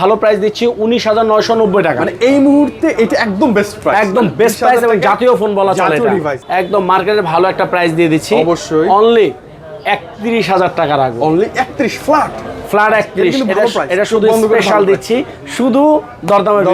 ভালো প্রাইস দিচ্ছি উনিশ হাজার নয়শো নব্বই টাকা। মানে এই মুহূর্তে এটা একদম বেস্ট প্রাইস একদম বেস্ট প্রাইস এবং জাতীয় ফোন বলা চলে। একদম মার্কেটে ভালো একটা প্রাইস দিয়ে দিচ্ছি। অবশ্যই। অনলি একত্রিশ হাজার টাকা রাখব। অনলি 31 ফ্ল্যাট ফ্ল্যাট একত্রিশ। এটা শুধু স্পেশাল দিচ্ছি। শুধু দরদামের।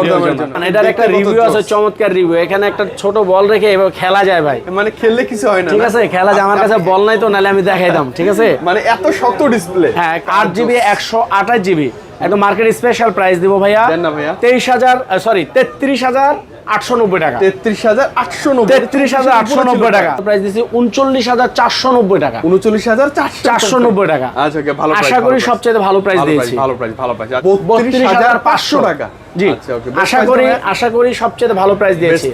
মানে এটার একটা রিভিউ আছে চমৎকার রিভিউ এখানে একটা ছোট বল রেখে এভাবে খেলা যায় ভাই। মানে খেললে কিছু হয় না ঠিক আছে খেলা যায়। আমার কাছে বল নাই তো নাহলে আমি দেখাই দাম। ঠিক আছে? মানে এত শক্ত ডিসপ্লে হ্যাঁ আট জিবি একশো আঠাশ জিবি একদম মার্কেট স্পেশাল প্রাইস দিব ভাইয়া। দেন না ভাইয়া। তেইশ হাজার সরি তেত্রিশ হাজার আটশো নব্বই টাকা। 33890 তেত্রিশ হাজার আটশো নব্বই টাকা। প্রাইস দিচ্ছি উনচল্লিশ হাজার চারশো নব্বই টাকা। 39400 চারশো নব্বই টাকা। আচ্ছা ভালো আশা করি সবচেয়ে ভালো প্রাইস দিয়েছি। ভালো প্রাইস ভালো প্রাইস বত্রিশ হাজার পাঁচশো 32500 টাকা। জি। আচ্ছা আশা করি আশা করি সবচেয়ে ভালো প্রাইস দিয়েছি।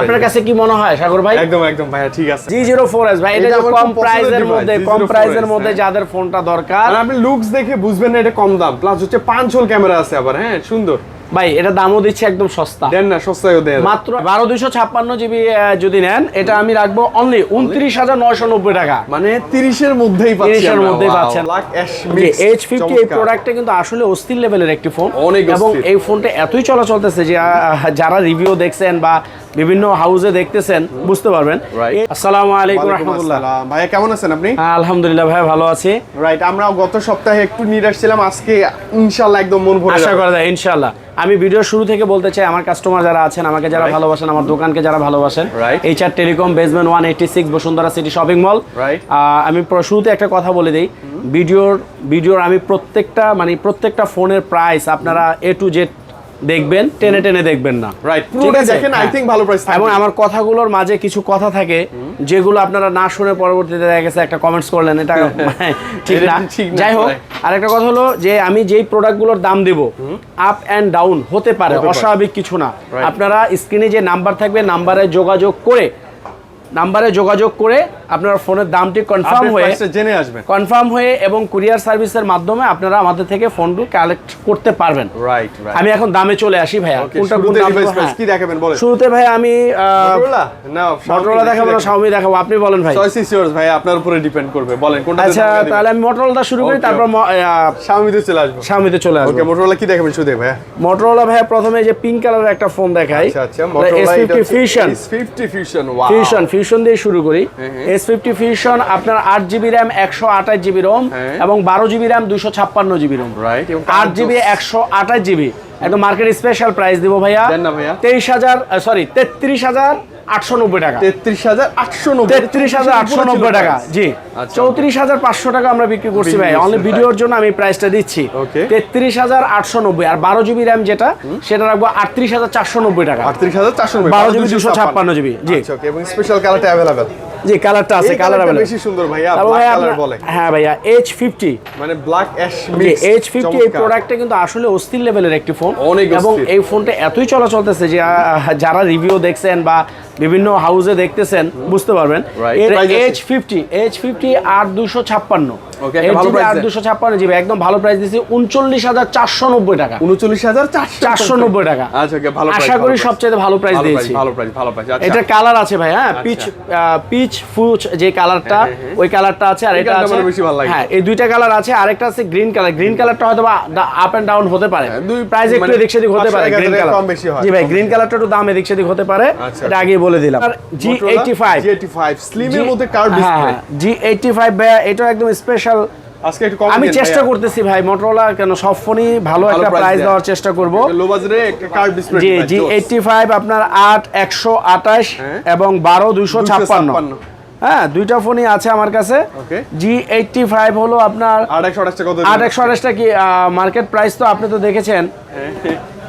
আপনার কাছে কি মনে হয় সাগর ভাই? একদম একদম ভাইয়া ঠিক আছে। জি জিরো ফোর এস ভাই এটা কম প্রাইস এর প্রাইসের মধ্যে G04S, কম প্রাইসের মধ্যে হ্যাঁ। যাদের ফোনটা দরকার। আপনি লুকস দেখে বুঝবেন না এটা কম দাম। প্লাস হচ্ছে পাঁচ ক্যামেরা আছে আবার হ্যাঁ সুন্দর। ভাই এটা দামও দিচ্ছে একদম সস্তা। দেন না সস্তায়ও দেন। মাত্র বারো দুইশো ছাপ্পান্ন জিবি যদি নেন এটা আমি রাখব অনলি উনত্রিশ হাজার নয়শো নব্বই টাকা। মানে 30 এর মধ্যেই তিরিশের 30 এর মধ্যেই পাচ্ছেন। এইচ ফিফটি এই। প্রোডাক্টটা কিন্তু আসলে অস্থির লেভেলের একটি ফোন অনেক এবং এই ফোনটা এতই চলা চলতেছে যে যারা রিভিউ দেখছেন বা বিভিন্ন হাউসে দেখতেছেন বুঝতে পারবেন. আসসালামু আলাইকুম রহমতুল্লাহ। ভাইয়া কেমন আছেন আপনি? আলহামদুলিল্লাহ ভাই ভালো আছি। রাইট আমরা গত সপ্তাহে একটু নিরাশ ছিলাম আজকে ইনশাআল্লাহ একদম মন ভরে আশা করা যায় ইনশাল্লাহ। আমি ভিডিও শুরু থেকে বলতে চাই আমার কাস্টমার যারা আছেন আমাকে যারা ভালোবাসেন আমার দোকানকে যারা ভালোবাসেন. H R telecom basement one eighty six Bashundhara city shopping mall আমি শুরুতে একটা কথা বলে দিই। ভিডিওর ভিডিওর আমি প্রত্যেকটা মানে প্রত্যেকটা ফোনের প্রাইস আপনারা এ টু জেড দেখবেন টেনে টেনে দেখবেন না। রাইট পুরোটা দেখেন আই হ্যাঁ। থিংক ভালো প্রাইস এবং আমার কথাগুলোর মাঝে কিছু কথা থাকে যেগুলো আপনারা না শুনে পরবর্তীতে দেখা গেছে একটা কমেন্টস করলেন এটা ঠিক না। যাই হোক আর আরেকটা কথা হলো যে আমি যেই প্রোডাক্টগুলোর দাম দেব আপ অ্যান্ড ডাউন হতে পারে অস্বাভাবিক কিছু না। আপনারা স্ক্রিনে যে নাম্বার থাকবে নাম্বারে যোগাযোগ করে নাম্বারে যোগাযোগ করে আপনার ফোনের দামটি কনফার্ম হয়ে জেনে আসবেন। কনফার্ম হয়ে এবং কুরিয়ার সার্ভিসের মাধ্যমে আপনারা আমাদের থেকে ফোনগুলো কালেক্ট করতে পারবেন। রাইট আমি এখন দামে চলে আসি ভাইয়া। কোনটা কোন দাম হ্যাঁ। কি দেখাবেন বলেন। শুরুতে ভাই আমি Motorola? না মোটরোলা দেখাবো না Xiaomi দেখাবো। আপনি বলেন ভাই। চয়েস ইজ ভাই আপনার উপরে ডিপেন্ড করবে। বলেন কোনটা আচ্ছা তাহলে আমি মোটরোলা শুরু করি তারপর Xiaomi তে চলে আসব। Xiaomi তে চলে ওকে আসব। Motorola কি দেখাবেন শুধু ভাই? মোটরোলা ভাইয়া প্রথমে যে পিঙ্ক কালারের একটা ফোন দেখাই। আচ্ছা আচ্ছা Motorola S50 Fusion S50 Fusion wow fusion fusion দিয়ে শুরু করি। এস ফিফটি ফিউশন আপনার আট জিবি র্যাম একশো আঠাশ জিবি রোম হ্যাঁ। এবং বারো জিবি র্যাম দুশো ছাপ্পান্ন জিবি রোম আট জিবি একশো আঠাশ জিবি একদম মার্কেট স্পেশাল প্রাইস দিব ভাইয়া। তেইশ হাজার সরি তেত্রিশ হাজার আটশো নব্বই টাকা। জি। চৌত্রিশ হাজার পাঁচশো টাকা আমরা বিক্রি করছি ভাই। অনলি ভিডিওর জন্য আমি প্রাইসটা দিচ্ছি। তেত্রিশ হাজার আটশো নব্বই। আর বারো জিবি র্যাম যেটা সেটা রাখব আটত্রিশ হাজার চারশো নব্বই টাকা। আটত্রিশ হাজার চারশো বারো জিবি দুশো ছাপ্পান্ন জিবি। স্পেশাল জি কালারটা আছে কালার अवेलेबल বেশি সুন্দর ভাইয়া ব্ল্যাক কালার বলে। হ্যাঁ ভাইয়া H50 মানে ব্ল্যাক অ্যাশ মিক্স H50 এই প্রোডাক্টটা কিন্তু আসলে অস্থির লেভেলের একটি ফোন এবং এই ফোনটা এতই চলা চলতেছে যে যারা রিভিউ দেখছেন বা বিভিন্ন হাউজে দেখতেছেন বুঝতে পারবেন। এইচ এর H50 H50 আর 256 দুশো ছাপ্পান্ন জিবি একদম ভালো প্রাইস দিচ্ছি উনচল্লিশ হাজার চারশো নব্বই টাকা। 39400 চারশো নব্বই টাকা। আচ্ছা ভালো আশা করি সবচেয়ে ভালো প্রাইস দিয়েছি। ভালো প্রাইস ভালো প্রাইস এটা কালার আছে ভাই হ্যাঁ? পিচ পিচ ফুচ যে কালারটা হ্যাঁ, হ্যাঁ, হ্যাঁ। ওই কালারটা আছে আর এটা আছে বেশি ভালো লাগে। হ্যাঁ এই দুইটা কালার আছে আরেকটা আছে গ্রিন কালার গ্রিন কালারটা হয়তো আপ এন্ড ডাউন হতে পারে। হ্যাঁ, দুই- প্রাইস একটু এদিক সেদিক হতে পারে গ্রিন কালার কম বেশি হয়। জি ভাই গ্রিন কালারটা একটু দাম এদিক সেদিক হতে পারে। এটা আগেই বলে দিলাম। জি এইটটি ফাইভ G85 স্লিম এর মধ্যে curve display G eighty five এটা একদম স্পেশাল আজকে একটু কম আমি চেষ্টা করতেছি ভাই মোটরোলা কেন সব ফোনই ভালো একটা প্রাইস দেওয়ার চেষ্টা করব। লো বাজারে একটা curve display G G eighty five আপনার আট একশো আঠাশ হ্যাঁ। এবং বারো দুশো ছাপ্পান্ন। 256 হ্যাঁ দুইটা ফোনই আছে আমার কাছে. জি এইটটি ফাইভ হলো আপনার 128 আট একশো আঠাশটা কি মার্কেট প্রাইস তো আপনি তো দেখেছেন। আহ,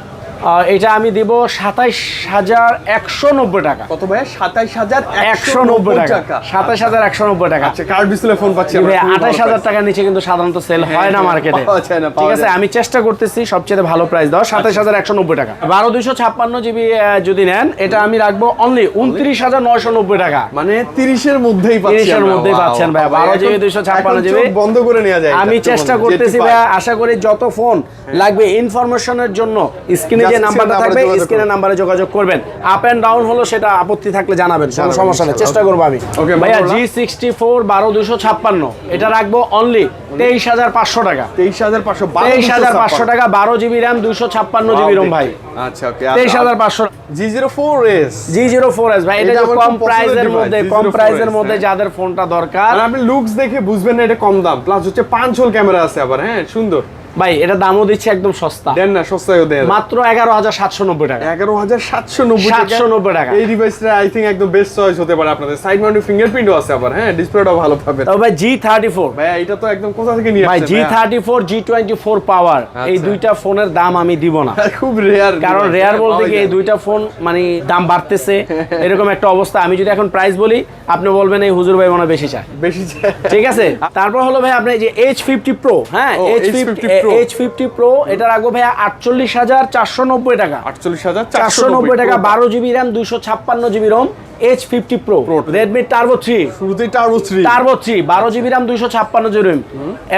এটা আমি দিব সাতাইশ হাজার একশো নব্বই টাকা। কত ভাই 27100 একশো নব্বই টাকা। সাতাইশ হাজার একশো নব্বই টাকা। আচ্ছা কার্ভ ডিসপ্লে ফোন পাচ্ছি আঠাশ হাজার। টাকার নিচে কিন্তু সাধারণত সেল হয় না হ্যাঁ, মার্কেটে পাওয়া যায় না, ঠিক আছে আমি চেষ্টা করতেছি সবচেয়ে ভালো প্রাইস দেওয়া সাতাশ হাজার একশো নব্বই টাকা। বারো দুইশো ছাপ্পান্ন জিবি যদি নেন এটা আমি রাখব অনলি উনত্রিশ হাজার নয়শো নব্বই টাকা। মানে 30 এর মধ্যেই পাচ্ছি 30 এর মধ্যেই পাচ্ছেন ভাই, wow, 12 এখন- GB 256 এখন GB চোখ বন্ধ করে নেওয়া যায় আমি চেষ্টা করতেছি 85 ভাই আশা করি যত ফোন লাগবে ইনফরমেশনের জন্য স্ক্রিনে যে নাম্বারটা থাকবে স্ক্রিনের নাম্বারে যোগাযোগ করবেন। আপ এন্ড ডাউন হলো সেটা আপত্তি থাকলে জানাবেন কোনো সমস্যা নেই। চেষ্টা করব আমি। Okay, ভাইয়া জি সিক্সটি ফোর বারো দুশো ছাপ্পান্ন। এটা রাখব অনলি তেইশ হাজার পাঁচশো টাকা। তেইশ হাজার পাঁচশো তেইশ হাজার পাঁচশো টাকা বারো জিবি র্যাম দুশো ছাপ্পান্ন জিবি রোম ভাই। আচ্ছা ওকে তেইশ হাজার পাঁচশো G zero four S G zero four S ভাই এটা কম প্রাইসের মধ্যে G04S কম প্রাইসের মধ্যে হ্যাঁ। যাদের ফোনটা দরকার। আপনি লুকস দেখে বুঝবেন না এটা কম দাম। প্লাস হচ্ছে পাঁচ হোল ক্যামেরা আছে আবার হ্যাঁ সুন্দর। ভাই এটা দামও দিচ্ছে একদম সস্তা। দেন না সস্তায়ও দেন। মাত্র এগারো হাজার সাতশো নব্বই টাকা। এগারো হাজার সাতশো নব্বই 790 টাকা। এই ডিভাইসটা আই থিঙ্ক একদম বেস্ট চয়েস হতে পারে আপনাদের। সাইড মাউন্টেড ফিঙ্গারপ্রিন্টও আছে আবার হ্যাঁ? ডিসপ্লেটাও ভালো পাবেন। তবে ভাই জি থার্টি ফোর ভাইয়া এটা তো একদম কোথা থেকে নিয়ে ভাই জি? Thirty four G twenty four power এই। দুইটা ফোনের দাম আমি দিব না। খুব রেয়ার কারণ রেয়ার বলতে কি এই দুইটা ফোন মানে দাম বাড়তেছে। এরকম একটা অবস্থা। আমি যদি এখন প্রাইস বলি আপনি বলবেন এই হুজুর ভাই মনে বেশি চায়। বেশি চায়। ঠিক আছে? তারপর হলো ভাই আপনি যে এইচ ফিফটি প্রো হ্যাঁ? H H50 fifty. H fifty pro এটা রাখব ভাইয়া আটচল্লিশ হাজার চারশো নব্বই টাকা। আটচল্লিশ হাজার চারশো নব্বই টাকা বারো জিবি র্যাম দুইশো ছাপ্পান্ন GB ROM H fifty pro Redmi turbo three শুরুতেই টার্বো থ্রি টার্বো থ্রি বারো জিবি র্যাম দুইশো ছাপ্পান্ন জিবি রোম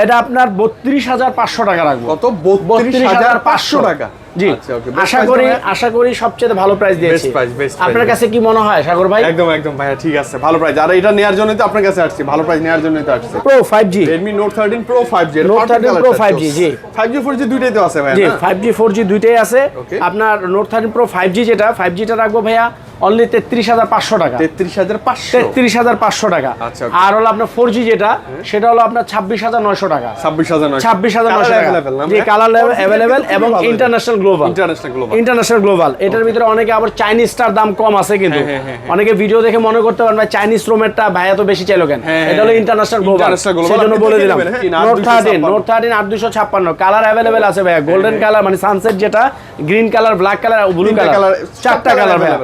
এটা আপনার বত্রিশ হাজার পাঁচশো টাকা রাখব। কত? বত্রিশ হাজার পাঁচশো টাকা। জি। আচ্ছা, আশা করি আশা করি সবচেয়ে ভালো প্রাইস দিয়েছি। আপনার কাছে কি মনে হয় সাগর ভাই? একদম একদম ভাইয়া ঠিক আছে ভালো প্রাইস আর এটা নেওয়ার জন্যই তো আপনার কাছে আসছি ভালো প্রাইস নেওয়ার জন্যই তো আসছি। Pro five G Redmi note thirteen pro five G Note 13 Pro 5G, জি। ফাইভ জি ফোর জি দুইটাই তো আছে ভাইয়া জি না? ফাইভ জি ফোর জি দুইটাই আছে। আপনার note thirteen pro five G যেটা ফাইভ জিটা রাখব ভাইয়া অনলি তেত্রিশ হাজার পাঁচশো টাকা। তেত্রিশ হাজার পাঁচশো? তেত্রিশ হাজার পাঁচশো টাকা। আচ্ছা, আর হলো আপনার ফোর জি যেটা সেটা হলো আপনার ছাব্বিশ হাজার নয়শো টাকা। ছাব্বিশ হাজার ছাব্বিশ হাজার নয়শো টাকা। জি কালার অ্যাভেলেবেল এবং international global international global international global এটার ভিতরে অনেকে আবার চাইনিজ স্টার দাম কম আছে কিন্তু। হ্যাঁ, হ্যাঁ, হ্যাঁ। অনেকে ভিডিও দেখে মনে করতে পারেন ভাই চাইনিজ রোমেরটা ভাইয়া তো বেশি চাইলো কেন? এটা হলো। ইন্টারন্যাশনাল গ্লোবাল সেজন্য বলে দিলাম। নোট থার্টিন নোট থার্টিন আট দুশো ছাপ্পান্ন। কালার অ্যাভেলেবেল আছে ভাইয়া। গোল্ডেন কালার মানে সানসেট যেটা green colour black colour blue colour চারটা কালার ভাইয়া।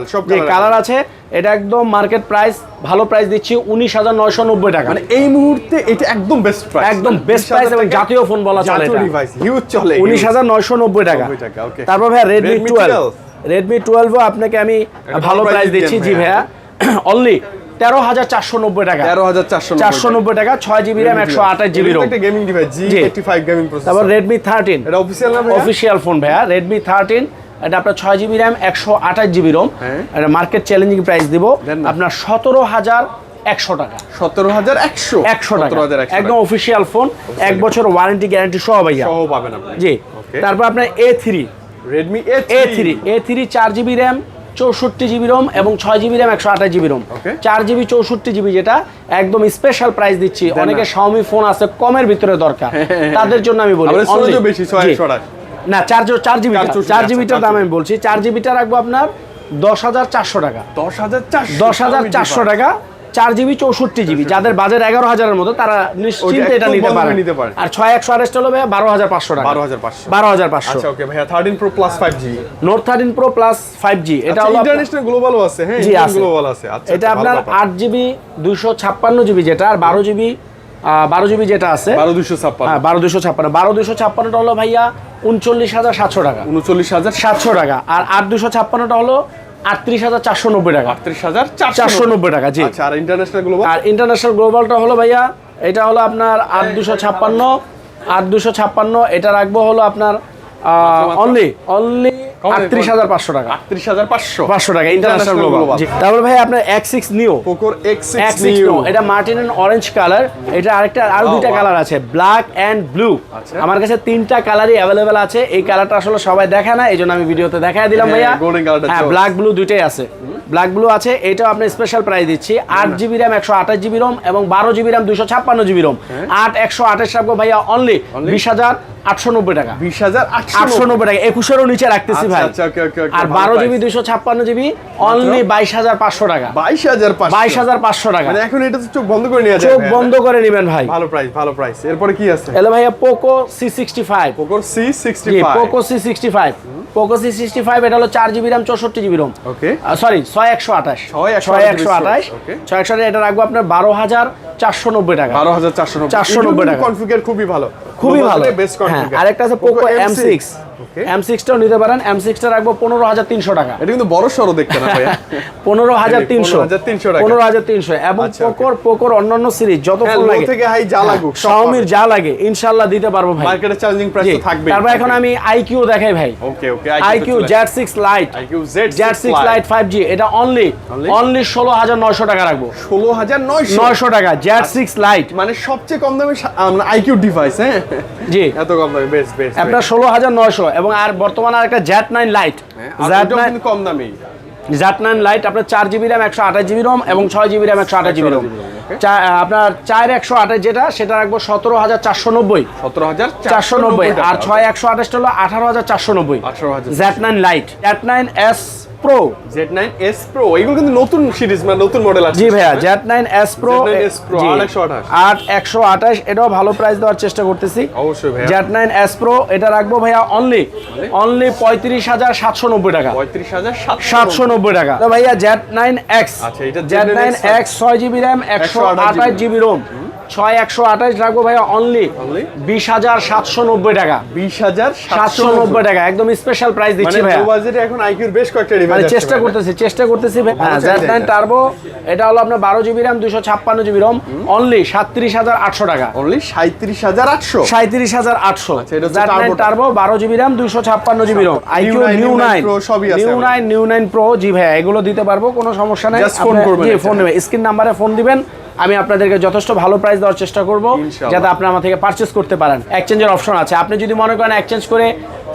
কালার আছে। এটা একদম মার্কেট প্রাইস ভালো প্রাইস দিচ্ছি উনিশ হাজার নয়শো নব্বই টাকা। মানে এই মুহূর্তে এটা একদম বেস্ট প্রাইস একদম বেস্ট প্রাইস এবং জাতীয় ফোন বলা চলে হিউজ চলে উনিশ হাজার নয়শো নব্বই টাকা। 90 টাকা, okay. তারপর ভাইয়া রেডমি টুয়েলভ রেডমি টুয়েলভও আপনাকে আমি ভালো প্রাইস দিচ্ছি জি ভাইয়া। অনলি তেরো হাজার চারশো নব্বই টাকা। তেরো হাজার চারশো চারশো নব্বই টাকা ছয় জিবি র্যাম একশো আঠাশ জিবি রোম গেমিং ডিভাইস জি। জি। এইটি ফাইভ গেমিং তারপর রেডমি থার্টিন এটা অফিসিয়াল অফিসিয়াল ফোন ভাইয়া। রেডমি থার্টিন এটা আপনার ছয় জিবি র্যাম একশো আঠাশ জিবি রোম হ্যাঁ। এটা মার্কেট চ্যালেঞ্জিং প্রাইস দিব। আপনার সতেরো হাজার একশো টাকা। সতেরো হাজার একশো? একশো টাকা। একদম অফিসিয়াল ফোন এক বছর ওয়ারেন্টি গ্যারান্টি সহ ভাইয়া। সহ পাবেন জি। তারপর আপনার A three Redmi A three A three চার জিবি র্যাম চৌষট্টি জিবি রোম এবং ছয় জিবি র্যাম একশো আঠাশ জিবি রোম চার জিবি চৌষট্টি জিবি যেটা একদম স্পেশাল প্রাইস দিচ্ছি। অনেকে শাওমি ফোন আছে কমের ভিতরে দরকার। তাদের জন্য আমি বলি। বেশি, না চার চার জিবি চার আচ্ছা, জিবিটার দাম। আমি বলছি। চার জিবিটা রাখব আপনার দশ হাজার চারশো টাকা। দশ হাজার দশ হাজার চারশো টাকা চার জিবি চৌষট্টি জিবি। যাদের বাজেট এগারো হাজারের মতো তারা নিশ্চিন্তে এটা নিতে পারে নিতে পারে। আর ছয় একশো আড়াইশটা হলো ভাইয়া বারো হাজার পাঁচশো টাকা। 12,500 বারো হাজার পাঁচশো। আচ্ছা ওকে ভাইয়া thirteen pro plus five G note thirteen pro plus five G এটা হলো ইন্টারন্যাশনাল গ্লোবালও আছে হ্যাঁ জি আছে। গ্লোবাল আছে। আচ্ছা এটা আপনার আট জিবি দুইশো ছাপ্পান্ন জিবি যেটা আর বারো জিবি বারো জিবি যেটা আছে বারো দুশো ছাপ্পান্ন। হ্যাঁ বারো দুশো ছাপ্পান্ন। বারো দুশো ছাপ্পান্নটা হলো ভাইয়া উনচল্লিশ হাজার সাতশো টাকা। উনচল্লিশ হাজার সাতশো টাকা। আর আট দুশো ছাপ্পান্নটা হলো আটত্রিশ হাজার চারশো নব্বই টাকা। আটত্রিশ হাজার চারশো নব্বই। টাকা জি। আচ্ছা আর ইন্টারন্যাশনাল গ্লোবাল আর ইন্টারন্যাশনাল গ্লোবালটা হলো ভাইয়া এটা হলো আপনার আট দুশো ছাপ্পান্ন। আট দুশো ছাপ্পান্ন এটা রাখব হলো আপনার অনলি অনলি আটত্রিশ হাজার পাঁচশো টাকা। আটত্রিশ হাজার পাঁচশো। পাঁচশো টাকা ইন্টারন্যাশনাল গ্লোবাল তারপর ভাই আপনার এক্স সিক্স নিও পোকোর এক্স এক্স সিক্স সিক্স এটা মার্টিন অরেঞ্জ কালার এটা আরেকটা আরও Oh, দুইটা কালার আছে ব্ল্যাক অ্যান্ড ব্লু আচ্ছা। আমার কাছে তিনটা কালারই অ্যাভেলেবেল আছে এই কালারটা আসলে সবাই দেখে না এই জন্য আমি ভিডিওতে দেখাই দিলাম হ্যাঁ, ভাইয়া। হ্যাঁ ব্ল্যাক ব্লু দুইটাই আছে। ব্ল্যাক ব্লু আছে এটাও আপনি স্পেশাল প্রাইস দিচ্ছি আট জিবি র্যাম একশো আঠাশ জিবি রোম এবং বারো জিবি র্যাম দুশো ছাপ্পান্ন জিবি রোম আট একশো আঠাশ রাখব ভাইয়া অনলি হ্যাঁ। বিশ হাজার আটশো নব্বই টাকা। বিশ হাজার আটশো নব্বই। টাকা একুশেরও নিচে রাখতেছি আচ্ছা, ভাই। আচ্ছা, okay, okay, okay, আর বারো জিবি price। ছাপ্পান্ন জিবি অনলি বাইশ হাজার পাঁচশো টাকা। বাইশ হাজার বাইশ হাজার পাঁচশো টাকা। মানে এখন এটা চোখ বন্ধ করে নেওয়া চোখ বন্ধ করে নেবেন ভাই। ভালো প্রাইস ভালো প্রাইস এরপরে কি আছে? এলো ভাইয়া Poco C sixty five পোকোর C sixty Poco C sixty five Poco C sixty five এটা হলো চার জিবি র্যাম চৌষট্টি জিবি রোম ওকে সরি ছয় একশো আঠাশ। ছয় একশো আঠাশ. ছয় একশো এটা রাখব আপনার বারো হাজার চারশো নব্বই টাকা। বারো হাজার চারশো চারশো নব্বই টাকা। কনফিগার খুবই ভালো। খুবই ভালো। বেস্ট হ্যাঁ কনফিগার আরেকটা আছে পোকো এম সিক্স এম সিক্সটাও নিতে পারেন এম সিক্সটা রাখব পনেরো হাজার তিনশো টাকা। এটা কিন্তু বড় সড়ো দেখতে না ভাইয়া? পনেরো হাজার তিনশো। পনেরো হাজার তিনশো এবং আচ্ছা, পোকোর পোকোর অন্যান্য সিরিজ যত ফোন low লাগে। থেকে high যা লাগুক, শাওমির যা লাগে ইনশাল্লাহ দিতে পারব ভাই। মার্কেটে চ্যালেঞ্জিং প্রাইস থাকবে তারপর এখন আমি আইকিউ দেখাই ভাই। Okay okay iQOO Z six lite iQOO Z Z six lite five G এটা অনলি অনলি ষোলো হাজার নয়শো টাকা রাখব। ষোলো হাজার নয়শো? নয়শো টাকা জেড সিক্স লাইট মানে সবচেয়ে কম দামে আইকিউ ডিভাইস হ্যাঁ? জি। এত কম দামে বেশ বেশ আপনার ষোলো হাজার নয়শো। এবং আর বর্তমানে আর একটা Z nine lite Z nine কম দামি জ্যাট নাইন লাইট আপনার চার জিবি র্যাম একশো আঠাশ জিবি রম এবং ছয় জিবি র্যাম একশো আঠাশ জিবি রম আপনার চার একশো আঠাশ যেটা সেটা রাখব সতেরো হাজার চারশো নব্বই। সতেরো হাজার চারশো নব্বই। আর ছয় একশো আঠাশটা হলো আঠারো হাজার চারশো নব্বই। 18,490 Z nine lite Z nine S pro Z nine S pro এগুলো কিন্তু নতুন সিরিজ মানে নতুন মডেল আছে জি ভাইয়া Z nine S pro Z9 S Pro, 828 আট একশো আঠাশ। এটাও ভালো প্রাইস দেওয়ার চেষ্টা করতেছি। অবশ্যই ভাইয়া। জেড নাইন এস প্রো এটা রাখব ভাইয়া অনলি অনলি পঁয়ত্রিশ হাজার সাতশো নব্বই টাকা। পঁয়ত্রিশ হাজার সাতশো নব্বই। টাকা। ভাইয়া জেড নাইন এক্স আচ্ছা, এটা জেড নাইন এক্স ছয় জিবি র্যাম একশো আঠাশ জিবি রোম ছয় একশো আঠাশ রাখব ভাইয়া অনলি বিশ হাজার সাতশো নব্বই টাকা। বিশ হাজার সাতশো নব্বই টাকা একদম স্পেশাল প্রাইস মানে দিচ্ছি ভাইয়া বাজেটে এখন আইকিউর বেশ কয়েকটা মানে চেষ্টা করতেছি চেষ্টা করতেছি ভালো হ্যাঁ নাইন এটা। টার্বো এটা হলো আপনার বারো জিবি র্যাম দুশো ছাপ্পান্ন জিবি রোম অনলি সাতত্রিশ হাজার আটশো টাকা। অনলি সাঁত্রিশ হাজার আটশো? সাঁত্রিশ হাজার আটশো। আচ্ছা, নাইন টার্বো বারো জিবি র্যাম দুশো ছাপ্পান্ন GB ROM iQOO neo nine neo nine neo nine pro জি ভাইয়া এগুলো দিতে পারব কোনো সমস্যা নাই। ফোন নেবেন। স্ক্রিন নাম্বারে ফোন দিবেন। আমি আপনাদেরকে যথেষ্ট ভালো প্রাইস দেওয়ার চেষ্টা করব যাতে আপনি আমার থেকে পারচেস করতে পারেন। এক্সচেঞ্জের অপশন আছে। আপনি যদি মনে করেন এক্সচেঞ্জ করে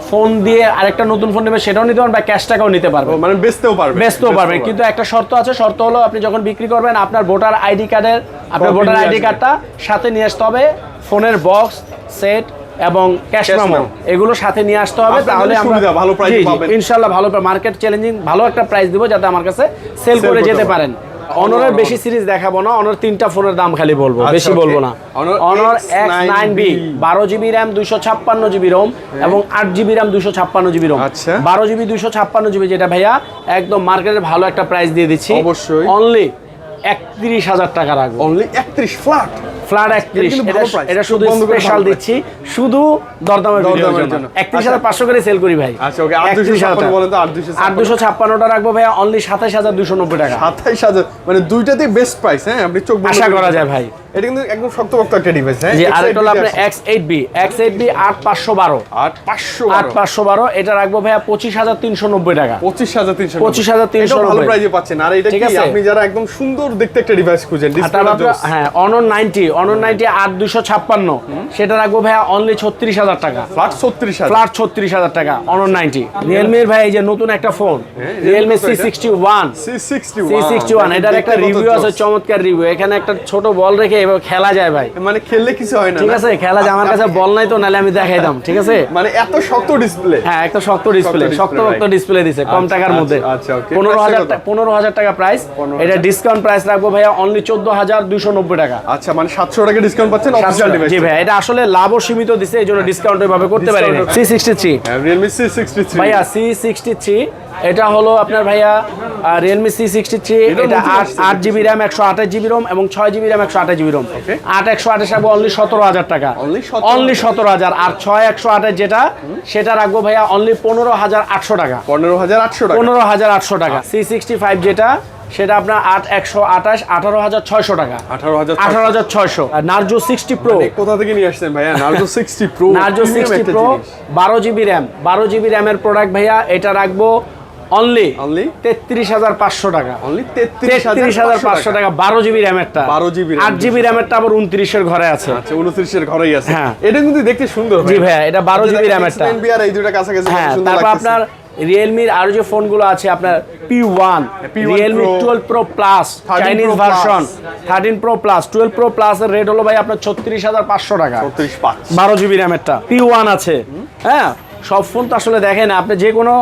ফোন দিয়ে আরেকটা নতুন ফোন নেবেন সেটাও নিতে পারেন বা ক্যাশ টাকাও নিতে পারবেন। মানে বেচতেও পারবে বেচতেও পারবেন। কিন্তু একটা শর্ত আছে শর্ত হলো আপনি যখন বিক্রি করবেন আপনার ভোটার আইডি কার্ডের আপনার ভোটার আইডি কার্ডটা সাথে নিয়ে আসতে হবে। ফোনের বক্স সেট এবং ক্যাশ মেমো এগুলো সাথে নিয়ে আসতে হবে। তাহলে আমরা ভালো জি, পাবেন। ইনশাআল্লাহ ভালো মার্কেট চ্যালেঞ্জিং ভালো একটা প্রাইস দিব যাতে আমার কাছে সেল করে যেতে পারেন। অনরের বেশি সিরিজ দেখাবো না অনর তিনটা ফোনের দাম খালি বলব আচ্ছা, বেশি বলব না। অনর এক্স নাইন বি বারো জিবি র্যাম দুইশো ছাপ্পান্ন জিবি রোম এবং আট জিবি র্যাম দুইশো ছাপ্পান্ন জিবি রোম আচ্ছা। বারো জিবি দুইশো ছাপ্পান্ন জিবি যেটা ভাইয়া একদম মার্কেটের ভালো একটা প্রাইস দিয়ে দিচ্ছি। অবশ্যই। অনলি একত্রিশ হাজার টাকা রাখব। অনলি একত্রিশ ফ্ল্যাট ফ্ল্যাট 31 এটা শুধু স্পেশাল দিচ্ছি শুধু দরদামের জন্য। 31500 আচ্ছা। করে সেল করি ভাই। আচ্ছা ওকে 8256 বলেন তো 8256 টা রাখব ভাই অনলি 27290 টাকা। 27000 মানে দুইটাতেই বেস্ট প্রাইস হ্যাঁ? আপনি চোখ আশা করা যায় ভাই। এটা কিন্তু একদম শক্তপোক্ত একটা ডিভাইস হ্যাঁ? জি আর এটা হলো আপনার X8B X8B 8512 8512 8512 এটা রাখব ভাইয়া 25390 টাকা। 25390 25390 ভালো প্রাইসে পাচ্ছেন। আর এটা কি? আপনি যারা একদম সুন্দর দেখতে একটা ডিভাইস খুঁজেন ডিসপ্লে হ্যাঁ অনন 90 আট দুশো ছাপ্পান্ন। সেটা রাখব ভাইয়া অনলি ছত্রিশ হাজার টাকা। ফ্ল্যাট ছত্রিশ ফ্ল্যাট ছত্রিশ হাজার টাকা রিয়েলমির আচ্ছা। ভাই এই যে নতুন একটা phone Realme C sixty one C sixty one এটার একটা রিভিউ আছে চমৎকার। রিভিউ এখানে একটা ছোট বল রেখে এবার খেলা যায় ভাই। মানে খেললে কিছু হয় না ঠিক আছে খেলা যায় আমার কাছে বল নাই তো নাহলে আমি দেখাইতাম ঠিক আছে? মানে এত শক্ত ডিসপ্লে হ্যাঁ একটা শক্ত ডিসপ্লে শক্ত শক্ত ডিসপ্লে দিছে কম আচ্ছা, টাকার মধ্যে। আচ্ছা, পনেরো হাজার পনেরো হাজার টাকা প্রাইস এটা ডিসকাউন্ট প্রাইস রাখব ভাইয়া অনলি 14290 টাকা। আচ্ছা মানে সাতশো টাকা ডিসকাউন্ট পাচ্ছেন অফিসিয়াল ডিভাইস জি ভাই এটা আসলে লাভও সীমিত দিছে এই জন্য ডিসকাউন্ট ওইভাবে করতে পারি Discount সি সিক্সটি থ্রি হ্যাঁ রিয়েলমি সি সিক্সটি থ্রি ভাইয়া সি সিক্সটি থ্রি এটা হলো আপনার ভাইয়া রিয়েলমি সি সিক্সটি থ্রি এটা আট। আট জিবি র্যাম একশো আঠাশ জিবি রোম এবং ছয় জিবি র্যাম একশো আঠাশ জিবি রোম. আট একশো আঠাশ রাখব অনলি সতেরো হাজার টাকা। Only 17,000 অনলি সতেরো হাজার। আর ছয় একশো আঠাশ যেটা সেটা রাখব ভাইয়া অনলি পনেরো হাজার আটশো টাকা। পনেরো হাজার আটশো টাকা। পনেরো হাজার আটশো টাকা। সি সিক্সটি ফাইভ যেটা সেটা আপনার আট একশো আঠাশ আঠারো হাজার ছয়শো টাকা। আঠারো হাজার আঠারো হাজার ছয়শো। নার্জো সিক্সটি প্রো কোথা থেকে নিয়ে আসছেন ভাইয়া? Narzo sixty pro Narzo sixty pro বারো জিবি র্যাম বারো জিবি র্যামের প্রোডাক্ট ভাইয়া এটা রাখব অনলি Only? তেত্রিশ হাজার পাঁচশো টাকা। অনলি তেত্রিশ হাজার পাঁচশো টাকা বারো জিবি র্যামেরটা 12 GB RAM আট জিবি র্যামেরটা আবার উনত্রিশের ঘরে আছে। আচ্ছা উনত্রিশের ঘরেই আছে। হ্যাঁ। এটা কিন্তু দেখতে সুন্দর জি ভাইয়া। এটা বারো জিবি র্যামেরটা এই দুটো কাছাকাছি হ্যাঁ তারপর আপনার রিয়েলমির আরও যে ফোনগুলো আছে আপনার P one Realme twelve pro plus 13 Chinese version thirteen pro plus twelve pro plus এর রেট হলো ভাই আপনার ছত্রিশ হাজার পাঁচশো টাকা। বারো জিবি র্যামেরটা পি ওয়ান আছে। হ্যাঁ? সব ফোন তো আসলে দেখেন আপনি যে কোনো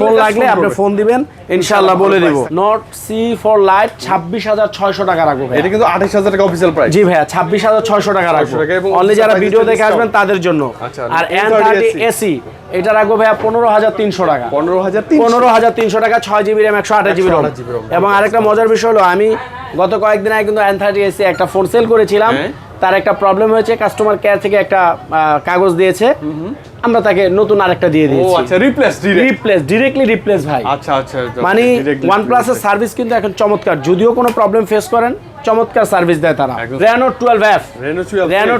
ফোন লাগলে আপনি ফোন দিবেন ইনশাআল্লাহ বলে দিব। নোট সি ফর লাইট ছাব্বিশ হাজার ছয়শো টাকা রাখব এটা কিন্তু আঠাশ হাজার টাকা অফিসিয়াল প্রাইস জি ভাইয়া ছাব্বিশ হাজার ছয়শো টাকা রাখব। অনলি যারা ভিডিও দেখে আসবেন তাদের জন্য। আচ্ছা, আর এন থার্টি এসি এটা রাখব ভাইয়া পনেরো হাজার তিনশো টাকা। পনেরো হাজার পনেরো হাজার তিনশো টাকা ছয় জিবি র্যাম একশো আঠাশ জিবি 128 এবং আরেকটা মজার বিষয় হলো আমি গত কয়েকদিন আগে কিন্তু এন থার্টি এসি একটা ফোন সেল করেছিলাম। হ্যাঁ। তার একটা প্রবলেম হয়েছে কাস্টমার কেয়ার থেকে একটা কাগজ দিয়েছে। আমরা তাকে নতুন আরেকটা দিয়ে ও দিয়েছি। আচ্ছা রিপ্লেস রিপ্লেস ডিরেক্টলি রিপ্লেস ভাই। আচ্ছা আচ্ছা আচ্ছা, মানে replace। সার্ভিস কিন্তু এখন চমৎকার। যদিও কোনো প্রবলেম ফেস করেন চমৎকার সার্ভিস দেয় তারা। Reno twelve F Reno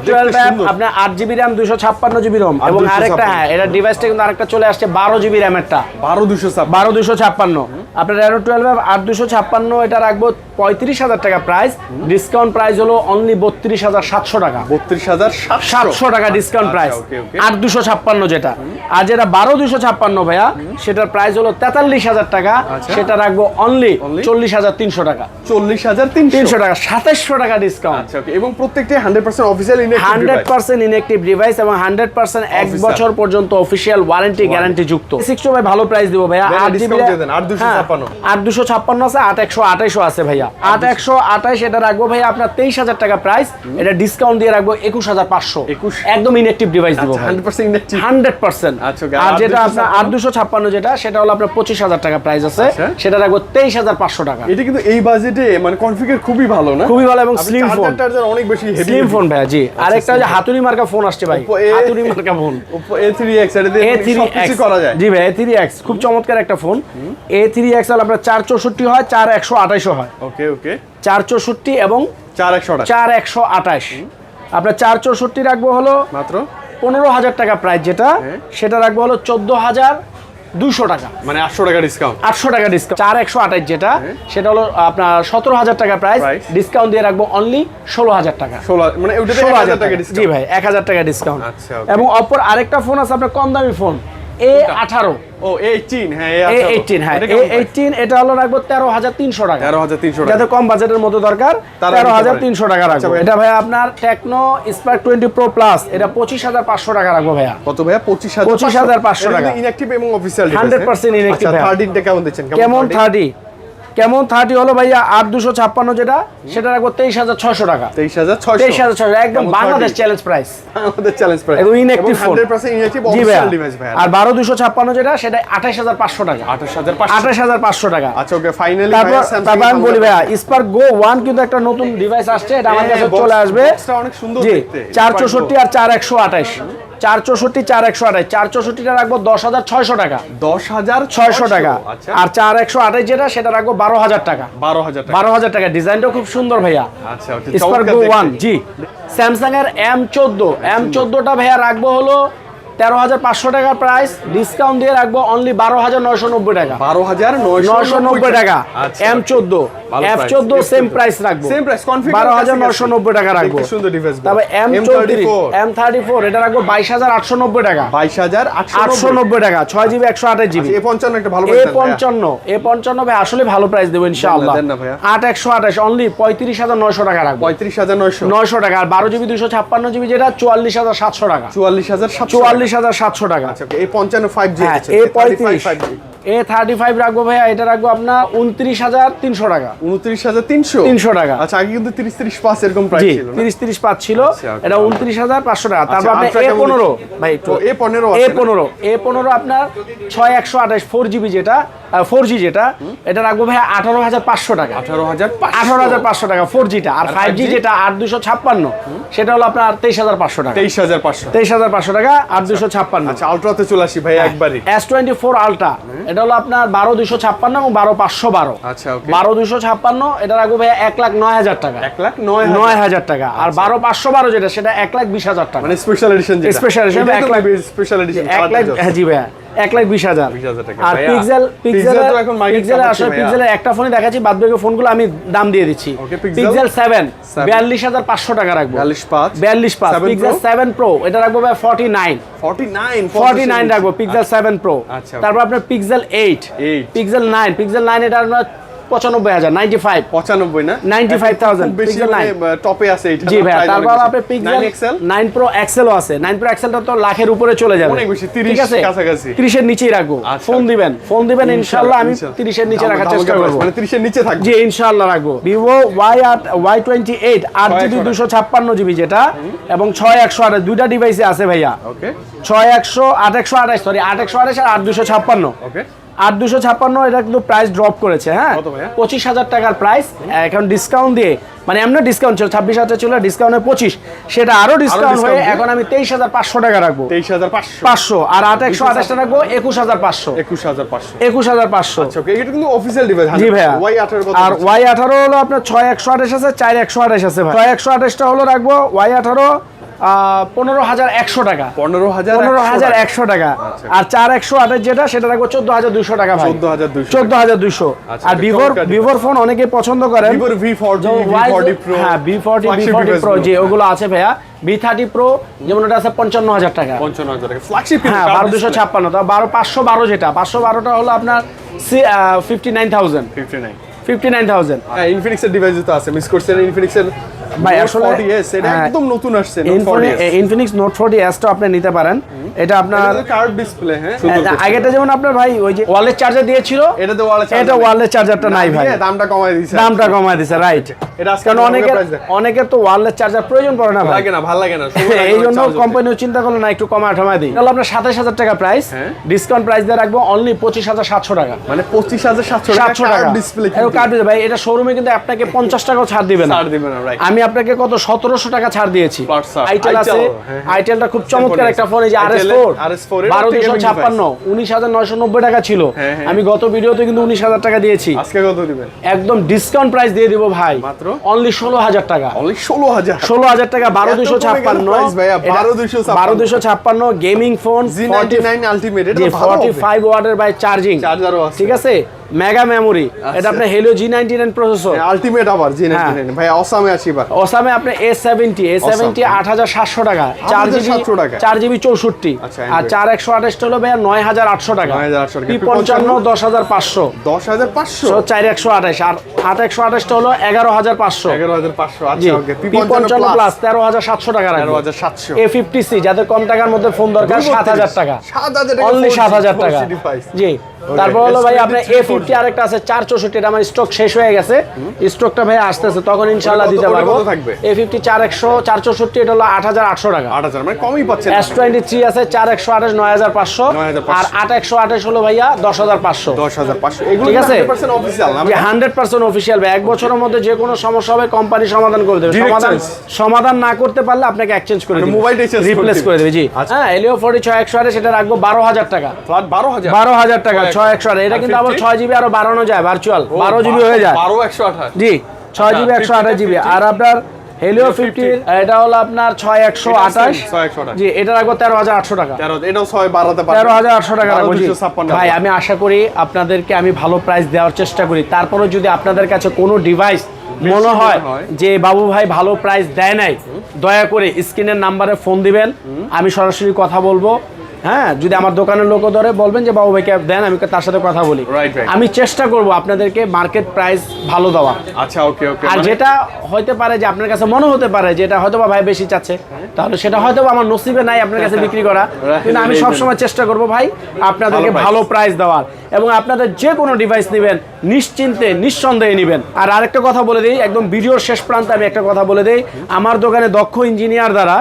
twelve F আপনার আট জিবি র্যাম দুশো ছাপ্পান্ন জিবি রোম এবং আরেকটা হ্যাঁ এটা ডিভাইসটা কিন্তু আরেকটা চলে আসছে বারো জিবি র্যামেরটা বারো দুশো বারো দুশো ছাপ্পান্ন। আপনার রেনো টুয়েলভ এফ আট দুশো ছাপ্পান্ন এটা রাখব পঁয়ত্রিশ হাজার টাকা প্রাইস ডিসকাউন্ট প্রাইস হলো অনলি বত্রিশ হাজার সাতশো টাকা। বত্রিশ হাজার সাতশো। টাকা ডিসকাউন্ট প্রাইস ওকে ওকে আট দুশো ছাপ্পান্ন যেটা। আর যেটা বারো দুশো ছাপ্পান্ন ভাইয়া সেটার প্রাইস হলো তেতাল্লিশ হাজার টাকা। আচ্ছা। সেটা রাখব অনলি চল্লিশ হাজার তিনশো টাকা। চল্লিশ হাজার তিনশো। তিনশো টাকা সাতাশশো টাকা ডিসকাউন্ট আচ্ছা ওকে এবং প্রত্যেকটি hundred percent official hundred percent inactive device এবং হান্ড্রেড পার্সেন্ট এক বছর পর্যন্ত অফিসিয়াল ওয়ারেন্টি গ্যারান্টি যুক্ত। সিক্সটি ভাই ভালো প্রাইস দিব ভাইয়া। ভাইয়া, আট জিবি discount দিয়ে দেন, 8256 আট দুশো ছাপ্পান্ন আছে আট একশো আঠাইশও আছে ভাইয়া। আট একশো আঠাইশ এটা রাখব ভাইয়া আপনার তেইশ হাজার টাকা প্রাইস এটা ডিসকাউন্ট দিয়ে রাখব একুশ হাজার পাঁচশো। 21 একদম ইনএক্টিভ ডিভাইস দিব হান্ড্রেড পার্সেন্ট পার্সেন্ট আচ্ছা, okay, আর যেটা আপনার আট দুশো ছাপ্পান্ন যেটা সেটা হলো আপনার পঁচিশ হাজার টাকা প্রাইস আছে। আচ্ছা। সেটা রাখব তেইশ হাজার পাঁচশো টাকা। এটা কিন্তু এই বাজেটে মানে কনফিগার খুবই ভালো। না? খুবই ভালো এবং স্লিম ফোন চার্জার অনেক বেশি হেভি স্লিম ফোন ভাইয়া জি। আরেকটা যে হাতুড়ি মার্কা ফোন আসছে ভাই। হাতুড়ি মার্কা ফোন এ থ্রি এক্স এটা দিয়ে এ থ্রি সব কিছু করা যায়। জি ভাই এ থ্রি এক্স খুব চমৎকার একটা ফোন এ থ্রি এক্স আপনার চার চৌষট্টি হয় চার একশো আঠাইশও হয়। ওকে ওকে। চার চৌষট্টি এবং চার একশো টাকা চার একশো আঠাইশ আপনার চার চৌষট্টি রাখব হলো মাত্র? পনেরো হাজার টাকা প্রাইস যেটা হ্যাঁ। সেটা রাখব হলো চোদ্দ হাজার দুশো টাকা। মানে আটশো টাকা ডিসকাউন্ট আটশো টাকা ডিসকাউন্ট চার একশো আঠাশ যেটা সেটা হলো আপনার সতেরো হাজার টাকা প্রাইস হ্যাঁ। ডিসকাউন্ট দিয়ে রাখব অনলি ষোলো হাজার টাকা। ষোলো মানে ষোলো হাজার টাকা জি ভাই এক হাজার টাকা ডিসকাউন্ট আচ্ছা, এবং অপর আরেকটা ফোন আছে আপনার কম দামি ফোন এ আঠারো। ও এইটিন হ্যাঁ এ এইটিন হ্যাঁ এ এইটিন এটা হলো রাখব তেরো হাজার তিনশো টাকা। তেরো হাজার তিনশো টাকা। যাদের কম বাজেটের মধ্যে দরকার তারা তেরো নিতে হাজার পারে। তিনশো টাকা আচ্ছা রাখব এটা ভাই আপনার Tecno Spark twenty pro plus এটা পঁচিশ হাজার পাঁচশো টাকা রাখব ভাইয়া। কত ভাইয়া? পঁচিশ হাজার 25,500 টাকা। ইনঅ্যাকটিভ এবং অফিসিয়াল 100% ইনঅ্যাকটিভ 13 টা কেমন দিচ্ছেন? কেমন থার্টি কেমন থার্টি হলো ভাইয়া? আট দুশো ছাপ্পান্ন যেটা সেটা রাখব তেইশ হাজার ছয়শো টাকা। তেইশ হাজার তেইশ হাজার ছয়শো একদম বাংলাদেশ চ্যালেঞ্জ প্রাইস আমাদের চ্যালেঞ্জ প্রাইস একদম পার্সেন্ট ইনঅ্যাক্টিভ জি আর বারো দুশো ছাপ্পান্ন যেটা সেটা আঠাশ হাজার পাঁচশো টাকা। আঠাশ হাজার পাঁচশো। আঠাশ হাজার পাঁচশো টাকা। আচ্ছা ওকে ফাইনালি তারপর তারপর আমি বলি ভাইয়া স্পার্ক গো ওয়ান কিন্তু একটা নতুন ডিভাইস আসছে এটা আমার কাছে চলে আসবে। অনেক সুন্দর জি চার চৌষট্টি আর চার একশো আঠাশ। চার চৌষট্টি চার একশো আঠাশ। চার চৌষট্টিটা রাখব দশ হাজার ছয়শো টাকা। দশ হাজার ছয়শো টাকা? আচ্ছা আর চার একশো আঠাশ যেটা সেটা রাখব বারো হাজার টাকা। বারো হাজার বারো হাজার টাকা। ডিজাইনটাও খুব সুন্দর ভাইয়া। আচ্ছা স্পার্ক ওয়ান জি। স্যামসাং এর এম চোদ্দ। এম চোদ্দটা ভাইয়া রাখব হলো তেরো হাজার পাঁচশো টাকার প্রাইস ডিসকাউন্ট দিয়ে রাখব অনলি বারো হাজার নয়শো নব্বই টাকা। বারো হাজার নয়শো নব্বই টাকা। আচ্ছা, এম চোদ্দ এফ চোদ্দ সেম প্রাইস রাখব। Price, configure বারো হাজার নয়শো নব্বই টাকা রাখব। সুন্দর device তবে এম M34 চৌত্রিশ এম থার্টি ফোর এটা রাখব বাইশ হাজার আটশো নব্বই টাকা। বাইশ হাজার আটশো নব্বই। টাকা ছয় জিবি একশো আঠাশ জিবি। এ পঞ্চান্ন একটা ভালো এ। পঞ্চান্ন এ পঞ্চান্ন ভাই আসলে ভালো প্রাইস দেবো ইনশাআল্লাহ। আট একশো আঠাশ অনলি পঁয়ত্রিশ হাজার নয়শো টাকা রাখব। পঁয়ত্রিশ হাজার নয়শো। নয়শো টাকা আর বারো জিবি দুশো ছাপ্পান্ন জিবি যেটা চুয়াল্লিশ হাজার সাতশো টাকা। চুয়াল্লিশ হাজার সাতশো চুয়াল্লিশ হাজার সাতশো টাকা। আচ্ছা okay, পঞ্চান্ন ফাইভ জি হ্যাঁ এ পঁয়ত্রিশ। এ থার্টি ফাইভ রাখব ভাইয়া এটা রাখব আপনার উনত্রিশ হাজার তিনশো টাকা। উনত্রিশ হাজার তিনশো? তিনশো টাকা। আচ্ছা আগে কিন্তু তিরিশ তিরিশ পাঁচ এরকম প্রাইস ছিল তিরিশ তিরিশ পাঁচ ছিল আচ্ছা, এটা উনত্রিশ হাজার পাঁচশো টাকা। তারপর আচ্ছা, আপনার এ পনেরো। ভাই একটু ও, A15 এ পনেরো এ পনেরো আপনার ছয় একশো আঠাশ ফোর জিবি যেটা ফোর জি যেটা এটা রাখব ভাই আঠারো হাজার পাঁচশো টাকা। আঠারো হাজার আঠারো হাজার পাঁচশো টাকা ফোর জিটা আর ফাইভ জি যেটা আট দুশো ছাপ্পান্ন। সেটা হলো আপনার তেইশ হাজার পাঁচশো টাকা। তেইশ হাজার পাঁচশো। তেইশ হাজার পাঁচশো টাকা আট দুশো ছাপ্পান্ন। আচ্ছা আলট্রাতে চলে আসি ভাই একবারই। S twenty four ultra. এটা হলো আপনার বারো দুশো ছাপ্পান্ন এবং বারো পাঁচশো বারো। আচ্ছা বারো দুশো ছাপ্পান্ন এটা রাখব ভাই এক লাখ নয় হাজার টাকা। এক লাখ নয় নয় হাজার টাকা। আর বারো পাঁচশো বারো যেটা সেটা এক লাখ বিশ হাজার টাকা। মানে স্পেশাল এডিশন edition, এটাই এক লাখ- স্পেশাল এডিশন এক লাখ হ্যাঁ জি ভাইয়া। এক লাখ বিশ হাজার। আর পিক্সেল পিক্সেল এখন পিক্সেল আসলে। পিক্সেলের একটা ফোনই দেখাচ্ছি বাদ বাকি ফোনগুলো আমি দাম দিয়ে দিচ্ছি। পিক্সেল সেভেন বিয়াল্লিশ হাজার পাঁচশো টাকা রাখব। বিয়াল্লিশ পাঁচ। বিয়াল্লিশ পাঁচ। পিক্সেল সেভেন প্রো এটা রাখব ভাই forty nine forty nine forty nine রাখব পিক্সেল সেভেন প্রো আচ্ছা, তারপর আপনার Pixel eight. Pixel nine Pixel nine এটা আপনার পঁচানব্বই হাজার নাইনটি ফাইভ পঁচানব্বই না? 95,000 খুব বেশি Pixel মানে টপে আছে জি তারপর আপনার পিক্সেল এক্সেল নাইন প্রো এক্সেলও আছে। নাইন প্রো এক্সেলটা তো লাখের উপরে চলে যাবে। অনেক বেশি, 30 ঠিক আছে? কাছাকাছি। তিরিশের নিচেই রাখব। আচ্ছা। ফোন দিবেন ফোন দিবেন ইনশাল্লাহ আমি তিরিশের নিচে রাখার চেষ্টা করব। মানে তিরিশের নিচে থাকবে? জি ইনশাল্লাহ রাখব। ভিভো ওয়াই আট ওয়াই টোয়েন্টি এইট আট জিবি দুশো ছাপ্পান্ন জিবি যেটা এবং ছয় একশো আঠাশ দুইটা ডিভাইসে আছে ভাইয়া। ছয় একশো আট একশো আঠাশ সরি আট একশো আঠাশ আর আট দুশো ছাপ্পান্ন। ওকে আট দুশো ছাপ্পান্ন এটা কিন্তু প্রাইস ড্রপ করেছে হ্যাঁ? পঁচিশ হাজার টাকার প্রাইস এখন ডিসকাউন্ট দিয়ে মানে এমনি ডিসকাউন্ট ছিল ছাব্বিশ হাজার ছিল ডিসকাউন্টে পঁচিশ। সেটা আরও ডিসকাউন্ট হয়ে এখন আমি তেইশ হাজার পাঁচশো টাকা রাখব। তেইশ হাজার পাঁচশো। পাঁচশো। আর আট একশো আঠাশটা রাখব একুশ হাজার পাঁচশো। একুশ হাজার পাঁচশো। একুশ হাজার পাঁচশো। আচ্ছা এটা কিন্তু অফিসিয়াল ডিভাইস জি ভাইয়া। ওয়াই আঠারো আর ওয়াই আঠারো হলো আপনার ছয় একশো আঠাশ আছে চার একশো আঠাশ আছে ছয় একশো আঠাশটা হলো রাখব ওয়াই আঠারো পনেরো হাজার একশো টাকা। পনেরো হাজার পনেরো হাজার একশো টাকা। আর চার একশো আঠাশ যেটা সেটা রাখব চোদ্দ হাজার দুশো টাকা চোদ্দ হাজার দুইশো চোদ্দ হাজার দুশো আচ্ছা, আর এটা ভিভোর ভিভোর ফোন অনেকে পছন্দ করেন। ভি ফোরটি হ্যাঁ V forty V forty pro যে ওগুলো আছে ভাইয়া বি থার্টি প্রো যেমন ওটা আছে পঞ্চান্ন হাজার টাকা। পঞ্চান্ন হাজার টাকা। ফ্ল্যাগশিপ হ্যাঁ বারো দুশো ছাপ্পান্ন তা বারো পাঁচশো বারো যেটা পাঁচশো বারোটা হলো আপনার fifty nine thousand fifty nine fifty nine thousand হ্যাঁ ইনফিনিক্সের ডিভাইস তো আছে মিস করছেন ইনফিনিক্সের ভাই, আসলে- এটা হ্যাঁ। একদম নতুন আসছে note forty S Infinix note forty এসটা আপনি নিতে পারেন। এটা আপনার কার্ড ডিসপ্লে হ্যাঁ। হ্যাঁ। আগেটা যেমন আপনার ভাই ওই যে ওয়ালের চার্জার দিয়েছিল? এটাতে ওয়ালেট এটা ওয়ালের চার্জারটা নাই ভাই। দামটা কমাই দিয়েছে দামটা কমায় দিছে রাইট এটা আজকে কারণ আমাকে অনেকের অনেকের তো ওয়ালের চার্জার প্রয়োজন পড়ে না ভাই। লাগে না ভালো লাগে না এই জন্য কোম্পানিও চিন্তা করল না একটু কমায় ঠমায় দিই। তাহলে আপনার সাতাশ হাজার টাকা প্রাইস হ্যাঁ। ডিসকাউন্ট প্রাইস দিয়ে রাখব অনলি পঁচিশ হাজার সাতশো টাকা। মানে পঁচিশ হাজার টাকা ডিসপ্লে এরকম কার্ড ভাই এটা শোরুমে কিন্তু আপনাকে পঞ্চাশ টাকাও ছাড় দিবে না। ছাড় দিবে না রাইট আমি আপনাকে কত? সতেরোশো টাকা ছাড় দিয়েছি। আইটেল আছে Itel, হ্যাঁ, হ্যাঁ। আইটেলটা খুব চমৎকার একটা ফোন এই যে আর এস ফোর এর RS4 এর বারো দুশো ছাপ্পান্ন উনিশ হাজার নয়শো নব্বই টাকা ছিল। হ্যাঁ। আমি গত ভিডিওতে কিন্তু উনিশ হাজার টাকা দিয়েছি। আজকে কত দিবেন? একদম ডিসকাউন্ট প্রাইস দিয়ে দিব ভাই। মাত্র? অনলি ষোলো হাজার টাকা। অনলি ষোলো হাজার? ষোলো হাজার টাকা বারো দুশো ছাপ্পান্ন। price ভাইয়া, 12,256 বারো দুশো ছাপ্পান্ন। গেমিং ফোন ফর্টি ফাইভ ওয়াটের বাই চার্জিং ঠিক আছে? মেগা মেমোরি এটা আপনার Helio G ninety nine processor ultimate আবার জি নাইনটি নাইন ভাই অসামে আছি এবার। ওসামে আপনি এ সেভেন্টি এ সেভেন্টি আট হাজার সাতশো টাকা চার জিবি 8,700 টাকা। চার জিবি চৌষট্টি। আচ্ছা, আর চার একশো আঠাশটা হলো ভাইয়া নয় হাজার আটশো টাকা। পঞ্চান্ন দশ হাজার পাঁচশো। দশ হাজার পাঁচশো? চার একশো আঠাশ। আর আট একশো আঠাশটা হলো এগারো হাজার পাঁচশো। এগারো হাজার পাঁচশো। আচ্ছা পঞ্চান্ন প্লাস তেরো হাজার সাতশো টাকা তেরো হাজার সাতশো। এ ফিফটি সি যাদের কম টাকার মধ্যে ফোন দরকার সাত হাজার টাকা। সাত হাজার টাকা অনলি সাত হাজার টাকা। জি। তারপর হলো ভাই আপনার এ S23 ফিফটি আরেকটা আছে চার চৌষট্টি এটা আমার স্টক শেষ হয়ে গেছে। স্টকটা ভাই আসতেছে তখন ইনশাল্লাহ দিতে পারব। এ ফিফটি চার একশো চার চৌষট্টি এটা হলো আট হাজার আটশো টাকা। আট হাজার মানে কমই পাচ্ছেন এস টোয়েন্টি থ্রি আছে চার একশো আঠাশ নয় হাজার পাঁচশো। আর আট একশো আঠাশ হলো ভাইয়া দশ হাজার পাঁচশো। দশ হাজার পাঁচশো। ঠিক আছে? হান্ড্রেড পার্সেন্ট অফিসিয়াল ভাই। এক বছরের মধ্যে যে কোনো সমস্যা হবে কোম্পানি সমাধান করে দেবে। সমাধান সমাধান না করতে পারলে আপনাকে এক্সচেঞ্জ করে দেবে। change রিপ্লেস করে দেবে। জি। আচ্ছা। হ্যাঁ এলিও ফোর্টি ছয় একশো আঠাশ সেটা রাখব বারো হাজার টাকা। বারো হাজার। বারো হাজার টাকা ছয় একশো। আঠাশ এটা কিন্তু আবার 50? ছয় জিবি আরও বাড়ানো যায় ভার্চুয়াল বারো জিবি হয়ে যায়। বারো একশো আঠাশ। জি ছয় জিবি একশো আঠাশ জিবি। আর আপনার হেলিও ফিফটি এটা হলো আপনার ছয় একশো আঠাশ। জি এটা রাখব তেরো হাজার আটশো টাকা। তেরো এটাও ছয় বাড়াতে তেরো হাজার আটশো টাকা রাখব ভাই আমি আশা করি আপনাদেরকে আমি ভালো প্রাইস দেওয়ার চেষ্টা করি। তারপরে যদি আপনাদের কাছে কোনো ডিভাইস মনে হয় হয়। যে বাবু ভাই ভালো প্রাইস দেয় নাই দয়া করে স্ক্রিনের নাম্বারে ফোন দিবেন। আমি সরাসরি কথা বলব। হ্যাঁ যদি আমার দোকানের লোক ধরে বলবেন যে বাবু ভাইকে দেন আমি তার সাথে কথা বলি. আমি চেষ্টা করব আপনাদেরকে মার্কেট প্রাইস ভালো দেওয়া আচ্ছা ওকে ওকে আর যেটা হতে পারে যে আপনার কাছে মনে হতে পারে যে এটা হয়তো বা ভাই বেশি চাচ্ছে তাহলে সেটা হয়তো বা আমার নসিবে নাই আপনার কাছে বিক্রি করা। কিন্তু আমি সবসময় চেষ্টা করব ভাই আপনাদেরকে ভালো প্রাইস দেওয়ার। এবং আপনাদের যে কোনো ডিভাইস নেবেন নিশ্চিন্তে নিঃসন্দেহে নেবেন। আর আরেকটা কথা বলে দিই একদম ভিডিওর শেষ প্রান্তে আমি একটা কথা বলে দিই আমার দোকানে দক্ষ ইঞ্জিনিয়ার দ্বারা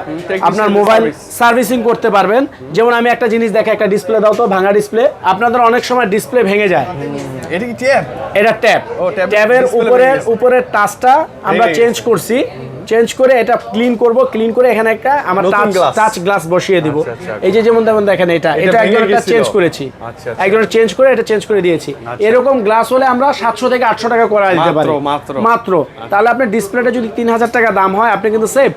আপনার মোবাইল সার্ভিসিং করতে পারবেন। যেমন আমি একটা জিনিস দেখে একটা ডিসপ্লে দাও তো ভাঙা ডিসপ্লে আপনাদের অনেক সময় ডিসপ্লে ভেঙে যায়। এটা কি ট্যাব এটা ট্যাব ট্যাবের উপরের উপরের টাচটা আমরা চেঞ্জ করছি। চেঞ্জ করে এটা ক্লিন করব ক্লিন করে এখানে একটা আমার টাচ। টাচ গ্লাস বসিয়ে দিব। আচ্ছা, আচ্ছা, এই যে যেমন তেমন দেখেন এটা এটা একটা চেঞ্জ করেছি। আচ্ছা, আচ্ছা। একজন চেঞ্জ করে এটা চেঞ্জ করে দিয়েছি। এরকম গ্লাস হলে আমরা সাতশো থেকে আটশো টাকা করা দিতে পারি। মাত্র। মাত্র। তাহলে আপনার ডিসপ্লেটা যদি তিন হাজার টাকা দাম হয় আপনি কিন্তু সেভ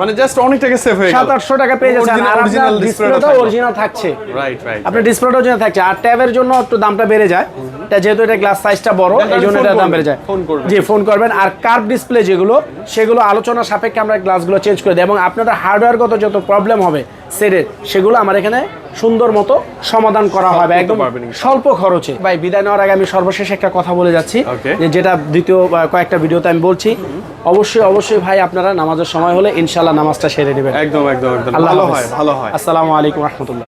মানে জাস্ট অনেক টাকা সেভ হয়ে গেল। টাকা পেয়ে যাচ্ছেন। আর আপনার ডিসপ্লেটা অরিজিনাল থাকছে। রাইট রাইট আপনার ডিসপ্লেটা অরিজিনাল থাকছে। আর ট্যাবের জন্য একটু দামটা বেড়ে যায়। এটা যেহেতু এটা গ্লাস সাইজটা বড় এই জন্য এটা দাম বেড়ে যায়। ফোন করবেন। জি ফোন করবেন। আর কার্ভ ডিসপ্লে যেগুলো সেগুলো আলোচনা সাপেক্ষে আমরা গ্লাসগুলো চেঞ্জ করে দেব এবং আপনাদের হার্ডওয়্যারগত যত প্রবলেম হবে সেটের সেগুলো আমার এখানে সুন্দর মতো সমাধান করা হবে। একদম স্বল্প খরচে। ভাই বিদায় নেওয়ার আগে আমি সর্বশেষ একটা কথা বলে যাচ্ছি যে যেটা দ্বিতীয় কয়েকটা ভিডিওতে আমি বলছি অবশ্যই অবশ্যই ভাই আপনারা নামাজের সময় হলে ইনশাল্লাহ নামাজটা সেরে নেবেন। একদম একদম ভালো। হয় ভালো হয়। আসসালামু আলাইকুম রহমতুল্লাহ।